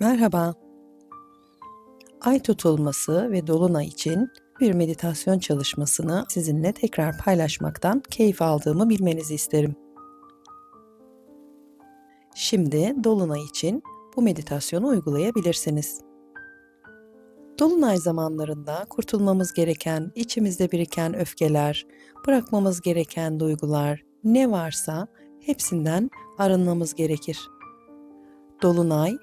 Merhaba. Ay tutulması ve dolunay için bir meditasyon çalışmasını sizinle tekrar paylaşmaktan keyif aldığımı bilmenizi isterim. Şimdi dolunay için bu meditasyonu uygulayabilirsiniz. Dolunay zamanlarında kurtulmamız gereken, içimizde biriken öfkeler, bırakmamız gereken duygular, ne varsa hepsinden arınmamız gerekir. Dolunay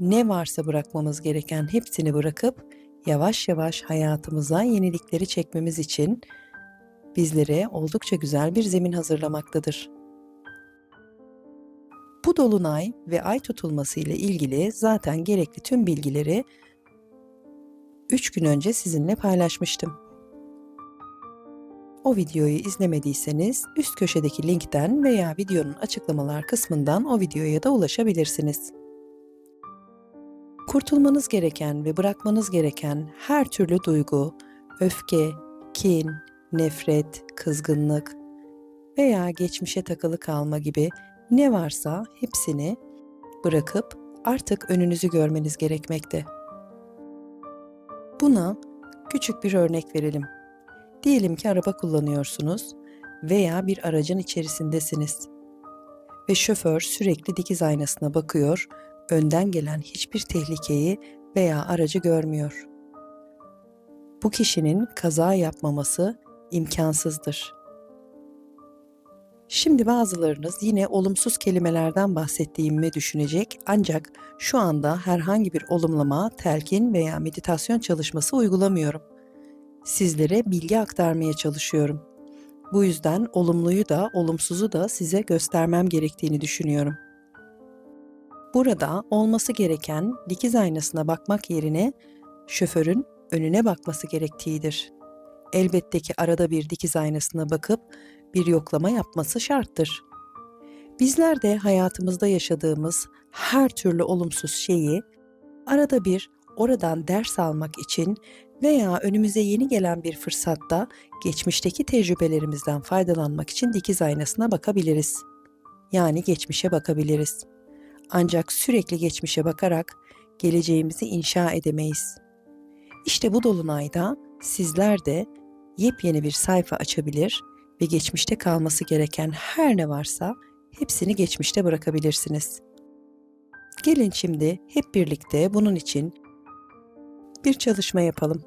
ne varsa bırakmamız gereken hepsini bırakıp yavaş yavaş hayatımıza yenilikleri çekmemiz için bizlere oldukça güzel bir zemin hazırlamaktadır. Bu dolunay ve ay tutulması ile ilgili zaten gerekli tüm bilgileri 3 gün önce sizinle paylaşmıştım. O videoyu izlemediyseniz üst köşedeki linkten veya videonun açıklamalar kısmından o videoya da ulaşabilirsiniz. Kurtulmanız gereken ve bırakmanız gereken her türlü duygu, öfke, kin, nefret, kızgınlık veya geçmişe takılı kalma gibi ne varsa hepsini bırakıp artık önünüzü görmeniz gerekmekte. Buna küçük bir örnek verelim. Diyelim ki araba kullanıyorsunuz veya bir aracın içerisindesiniz. Ve şoför sürekli dikiz aynasına bakıyor, önden gelen hiçbir tehlikeyi veya aracı görmüyor. Bu kişinin kaza yapmaması imkansızdır. Şimdi bazılarınız yine olumsuz kelimelerden bahsettiğimi düşünecek ancak şu anda herhangi bir olumlama, telkin veya meditasyon çalışması uygulamıyorum. Sizlere bilgi aktarmaya çalışıyorum. Bu yüzden olumluyu da olumsuzu da size göstermem gerektiğini düşünüyorum. Burada olması gereken dikiz aynasına bakmak yerine şoförün önüne bakması gerektiğidir. Elbette ki arada bir dikiz aynasına bakıp bir yoklama yapması şarttır. Bizler de hayatımızda yaşadığımız her türlü olumsuz şeyi arada bir oradan ders almak için veya önümüze yeni gelen bir fırsatta geçmişteki tecrübelerimizden faydalanmak için dikiz aynasına bakabiliriz. Yani geçmişe bakabiliriz. Ancak sürekli geçmişe bakarak geleceğimizi inşa edemeyiz. İşte bu dolunayda sizler de yepyeni bir sayfa açabilir ve geçmişte kalması gereken her ne varsa hepsini geçmişte bırakabilirsiniz. Gelin şimdi hep birlikte bunun için bir çalışma yapalım.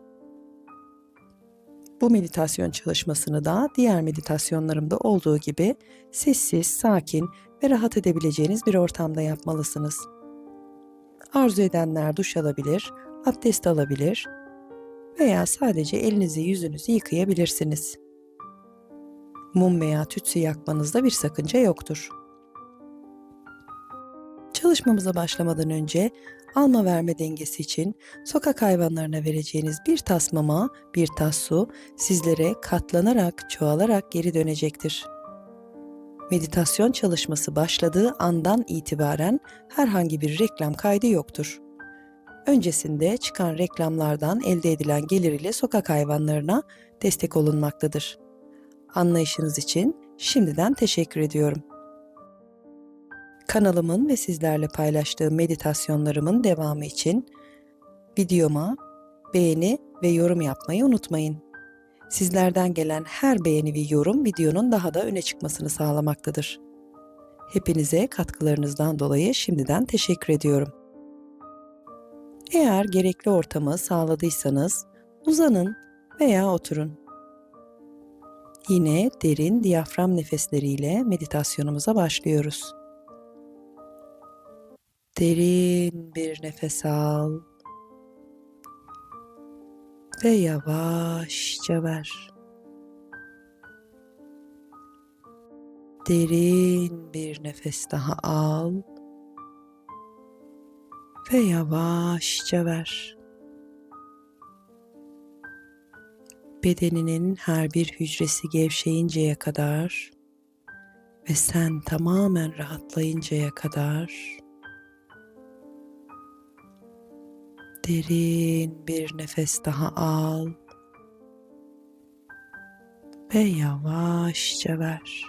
Bu meditasyon çalışmasını da diğer meditasyonlarımda olduğu gibi sessiz, sakin ve rahat edebileceğiniz bir ortamda yapmalısınız. Arzu edenler duş alabilir, abdest alabilir veya sadece elinizi yüzünüzü yıkayabilirsiniz. Mum veya tütsü yakmanızda bir sakınca yoktur. Çalışmamıza başlamadan önce alma verme dengesi için sokak hayvanlarına vereceğiniz bir tas mama, bir tas su sizlere katlanarak, çoğalarak geri dönecektir. Meditasyon çalışması başladığı andan itibaren herhangi bir reklam kaydı yoktur. Öncesinde çıkan reklamlardan elde edilen gelir ile sokak hayvanlarına destek olunmaktadır. Anlayışınız için şimdiden teşekkür ediyorum. Kanalımın ve sizlerle paylaştığım meditasyonlarımın devamı için videoma beğeni ve yorum yapmayı unutmayın. Sizlerden gelen her beğeni ve yorum videonun daha da öne çıkmasını sağlamaktadır. Hepinize katkılarınızdan dolayı şimdiden teşekkür ediyorum. Eğer gerekli ortamı sağladıysanız uzanın veya oturun. Yine derin diyafram nefesleriyle meditasyonumuza başlıyoruz. Derin bir nefes al ve yavaşça ver. Derin bir nefes daha al ve yavaşça ver. Bedeninin her bir hücresi gevşeyinceye kadar ve sen tamamen rahatlayıncaya kadar Derin bir nefes daha al ve yavaşça ver.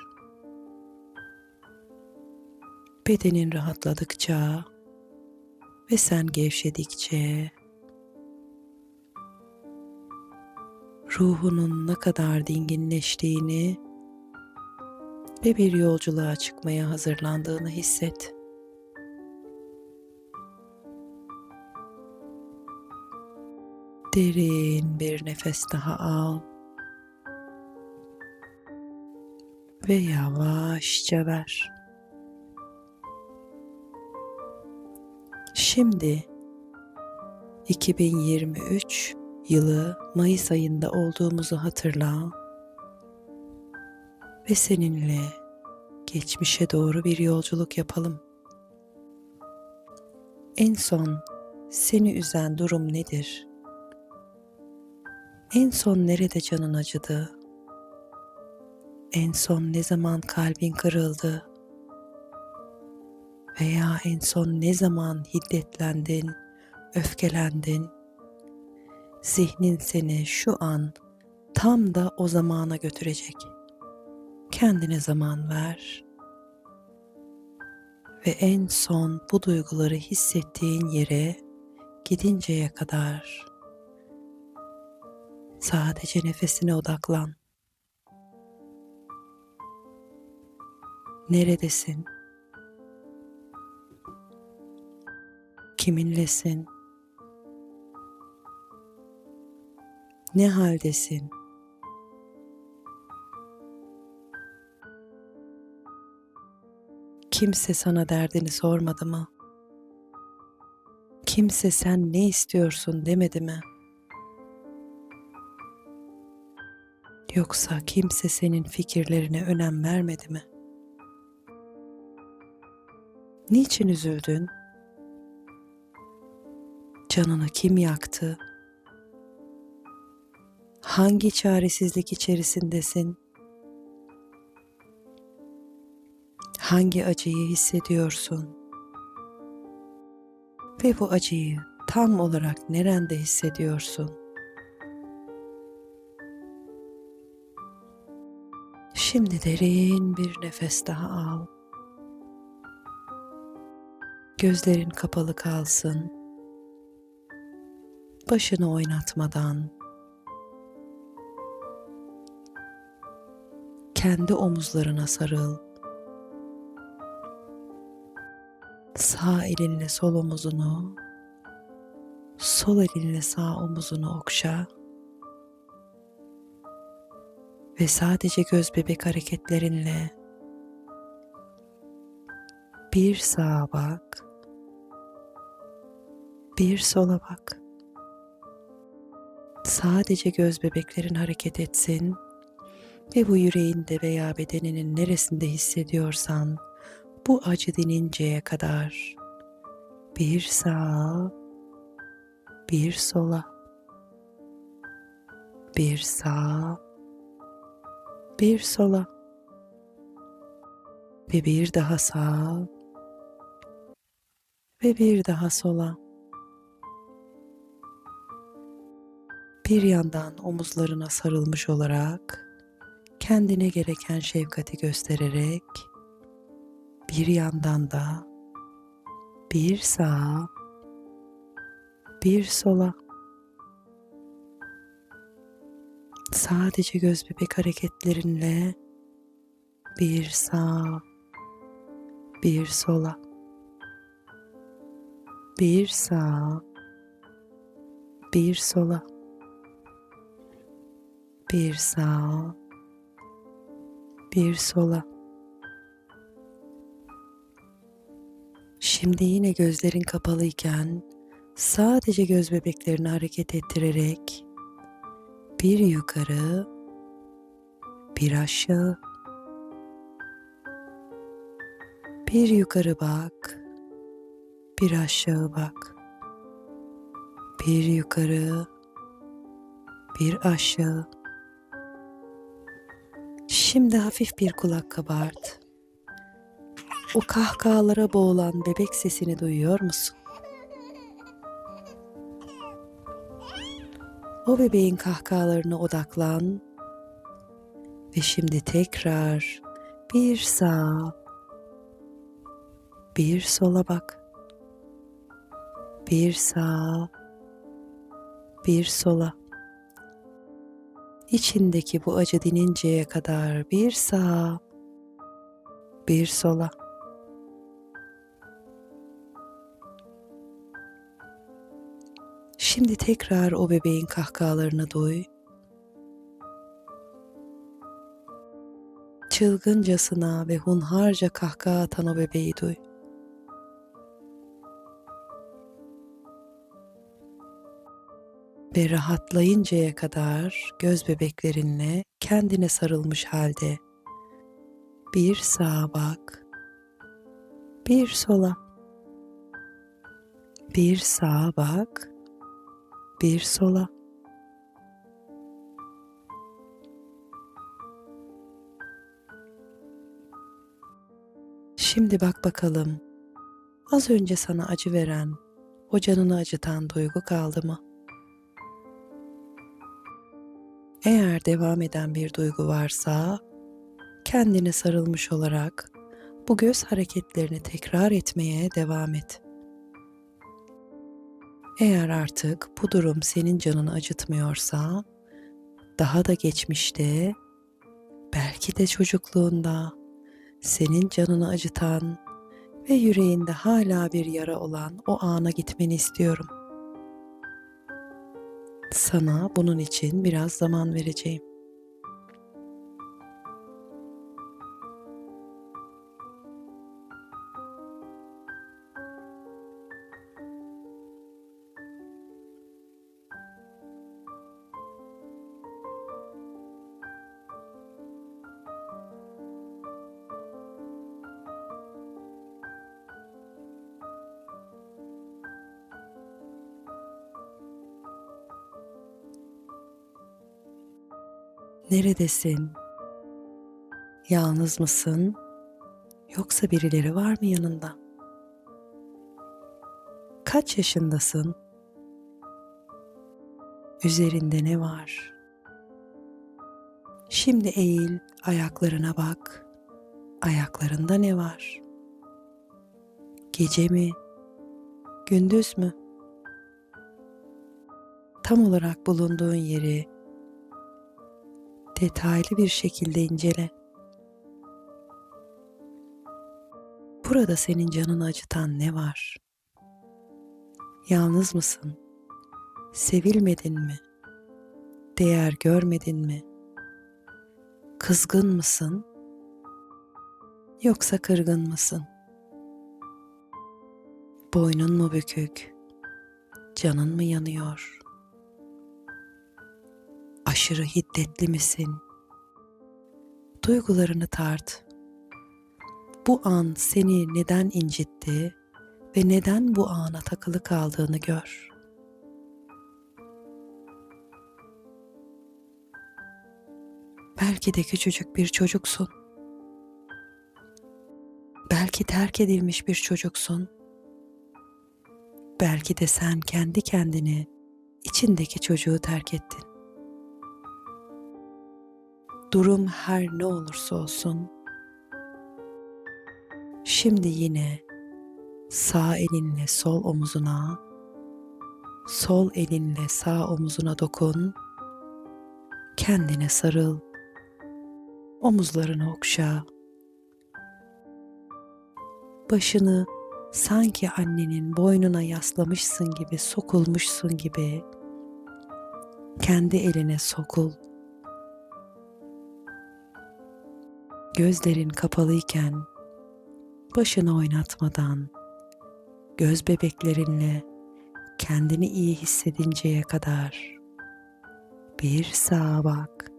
Bedenin rahatladıkça Ve sen gevşedikçe ruhunun ne kadar dinginleştiğini ve bir yolculuğa çıkmaya hazırlandığını hisset. Derin bir nefes daha al. Ve yavaşça ver. Şimdi 2023 yılı Mayıs ayında olduğumuzu hatırla ve seninle geçmişe doğru bir yolculuk yapalım. En son seni üzen durum nedir? En son nerede canın acıdı? En son ne zaman kalbin kırıldı? Veya en son ne zaman hiddetlendin, öfkelendin? Zihnin seni şu an tam da o zamana götürecek. Kendine zaman ver. Ve en son bu duyguları hissettiğin yere gidinceye kadar sadece nefesine odaklan. Neredesin? Kiminlesin? Ne haldesin? Kimse sana derdini sormadı mı? Kimse sen ne istiyorsun demedi mi? Yoksa kimse senin fikirlerine önem vermedi mi? Niçin üzüldün? Canını kim yaktı? Hangi çaresizlik içerisindesin? Hangi acıyı hissediyorsun? Ve bu acıyı tam olarak nerende hissediyorsun? Şimdi derin bir nefes daha al. Gözlerin kapalı kalsın. Başını oynatmadan kendi omuzlarına sarıl. Sağ elinle sol omuzunu, sol elinle sağ omuzunu okşa ve sadece göz bebek hareketlerinle. Bir sağa bak, bir sola bak. Sadece göz bebeklerin hareket etsin ve bu yüreğinde veya bedeninin neresinde hissediyorsan bu acı dininceye kadar. Bir sağa, bir sola, bir sağa, bir sola ve bir daha sağa ve bir daha sola. Bir yandan omuzlarına sarılmış olarak kendine gereken şefkati göstererek bir yandan da bir sağa bir sola sadece göz bebek hareketlerinle bir sağa bir sola bir sağa bir sola bir sağa bir sola. Şimdi yine gözlerin kapalıyken sadece göz bebeklerini hareket ettirerek bir yukarı, bir aşağı, bir yukarı bak, bir aşağı bak, bir yukarı, bir aşağı. Şimdi hafif bir kulak kabart. O kahkahalara boğulan bebek sesini duyuyor musun? O bebeğin kahkahalarına odaklan ve şimdi tekrar bir sağa, bir sola bak. Bir sağa, bir sola. İçindeki bu acı dininceye kadar bir sağa, bir sola. Şimdi tekrar o bebeğin kahkahalarını duy. Çılgıncasına ve hunharca kahkaha atan o bebeği duy. Ve rahatlayıncaya kadar göz bebeklerinle kendine sarılmış halde bir sağa bak, bir sola. Bir sağa bak, bir sola. Şimdi bak bakalım. Az önce sana acı veren, o canını acıtan duygu kaldı mı? Eğer devam eden bir duygu varsa, kendine sarılmış olarak bu göz hareketlerini tekrar etmeye devam et. Eğer artık bu durum senin canını acıtmıyorsa, daha da geçmişte, belki de çocukluğunda senin canını acıtan ve yüreğinde hala bir yara olan o ana gitmeni istiyorum. Sana bunun için biraz zaman vereceğim. Neredesin? Yalnız mısın? Yoksa birileri var mı yanında? Kaç yaşındasın? Üzerinde ne var? Şimdi eğil, ayaklarına bak. Ayaklarında ne var? Gece mi? Gündüz mü? Tam olarak bulunduğun yeri detaylı bir şekilde incele. Burada senin canını acıtan ne var? Yalnız mısın? Sevilmedin mi? Değer görmedin mi? Kızgın mısın? Yoksa kırgın mısın? Boynun mu bükük? Canın mı yanıyor? Aşırı hiddetli misin? Duygularını tart. Bu an seni neden incitti ve neden bu ana takılı kaldığını gör. Belki de küçücük bir çocuksun. Belki terk edilmiş bir çocuksun. Belki de sen kendi kendini içindeki çocuğu terk ettin. Durum her ne olursa olsun şimdi yine sağ elinle sol omuzuna, sol elinle sağ omuzuna dokun. Kendine sarıl. Omuzlarını okşa. Başını sanki annenin boynuna yaslamışsın gibi, sokulmuşsun gibi kendi eline sokul. Gözlerin kapalıyken başını oynatmadan göz bebeklerinle kendini iyi hissedinceye kadar bir sağa bak,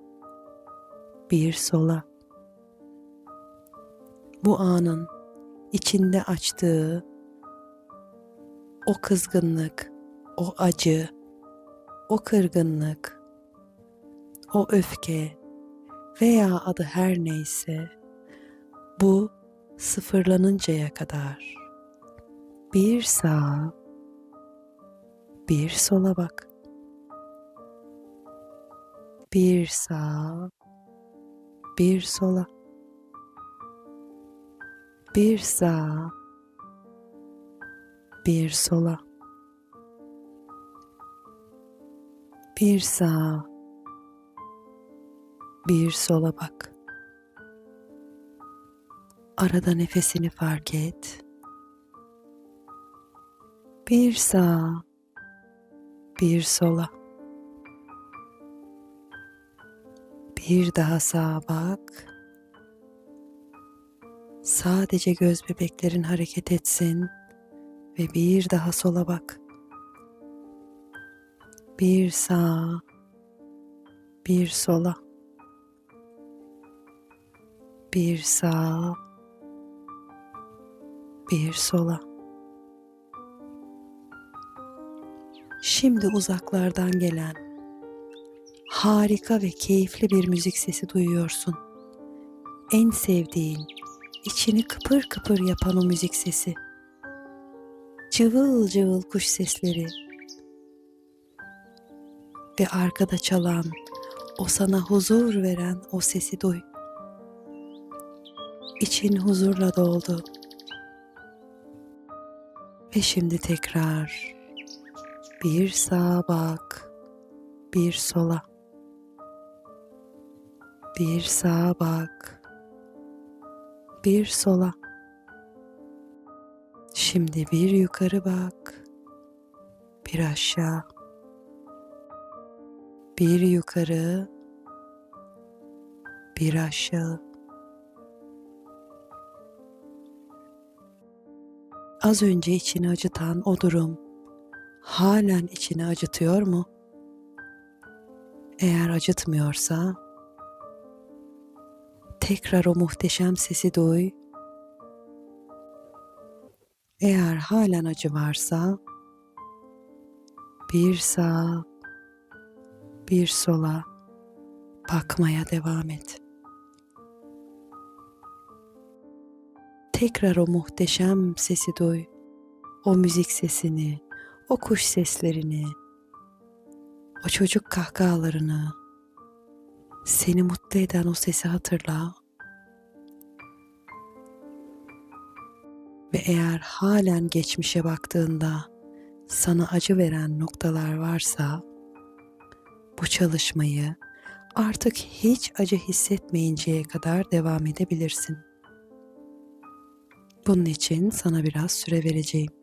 bir sola. Bu anın içinde açtığı o kızgınlık, o acı, o kırgınlık, o öfke veya adı her neyse bu sıfırlanıncaya kadar bir sağa bir sola bak. Bir sağa bir sola. Bir sağa bir sola. Bir sağa bir sola bak. Arada nefesini fark et. Bir sağa, bir sola. Bir daha sağa bak. Sadece göz bebeklerin hareket etsin ve bir daha sola bak. Bir sağa, bir sola. Bir sağa, bir sola. Şimdi uzaklardan gelen harika ve keyifli bir müzik sesi duyuyorsun. En sevdiğin, içini kıpır kıpır yapan o müzik sesi. Cıvıl cıvıl kuş sesleri ve arkada çalan o sana huzur veren o sesi duy. İçin huzurla doldu. Ve şimdi tekrar bir sağa bak, bir sola. Bir sağa bak, bir sola. Şimdi bir yukarı bak, bir aşağı. Bir yukarı, bir aşağı. Az önce içini acıtan o durum halen içini acıtıyor mu? Eğer acıtmıyorsa tekrar o muhteşem sesi duy. Eğer halen acı varsa bir sağa bir sola bakmaya devam et. Tekrar o muhteşem sesi duy. O müzik sesini, o kuş seslerini, o çocuk kahkahalarını, seni mutlu eden o sesi hatırla. Ve eğer halen geçmişe baktığında sana acı veren noktalar varsa bu çalışmayı artık hiç acı hissetmeyinceye kadar devam edebilirsin. Bunun için sana biraz süre vereceğim.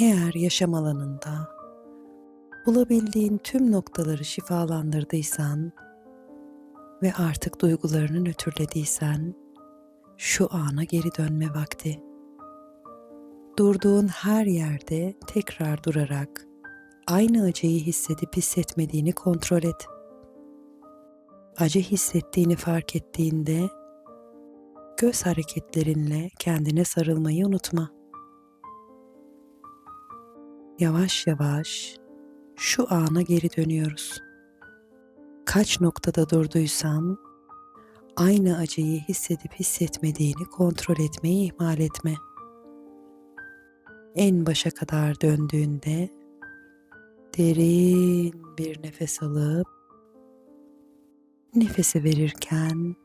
Eğer yaşam alanında bulabildiğin tüm noktaları şifalandırdıysan ve artık duygularını nötrlediysen şu ana geri dönme vakti. Durduğun her yerde tekrar durarak aynı acıyı hissedip hissetmediğini kontrol et. Acı hissettiğini fark ettiğinde göz hareketlerinle kendine sarılmayı unutma. Yavaş yavaş şu ana geri dönüyoruz. Kaç noktada durduysan aynı acıyı hissedip hissetmediğini kontrol etmeyi ihmal etme. En başa kadar döndüğünde derin bir nefes alıp nefesi verirken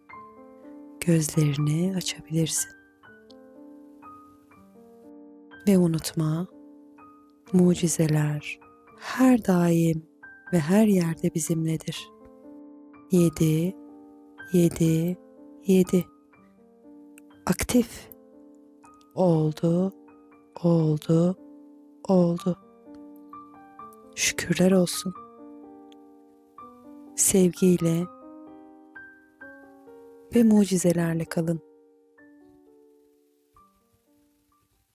gözlerini açabilirsin. Ve unutma, mucizeler her daim ve her yerde bizimledir. Yedi, yedi, yedi. Aktif. Oldu, oldu, oldu. Şükürler olsun. Sevgiyle ve mucizelerle kalın.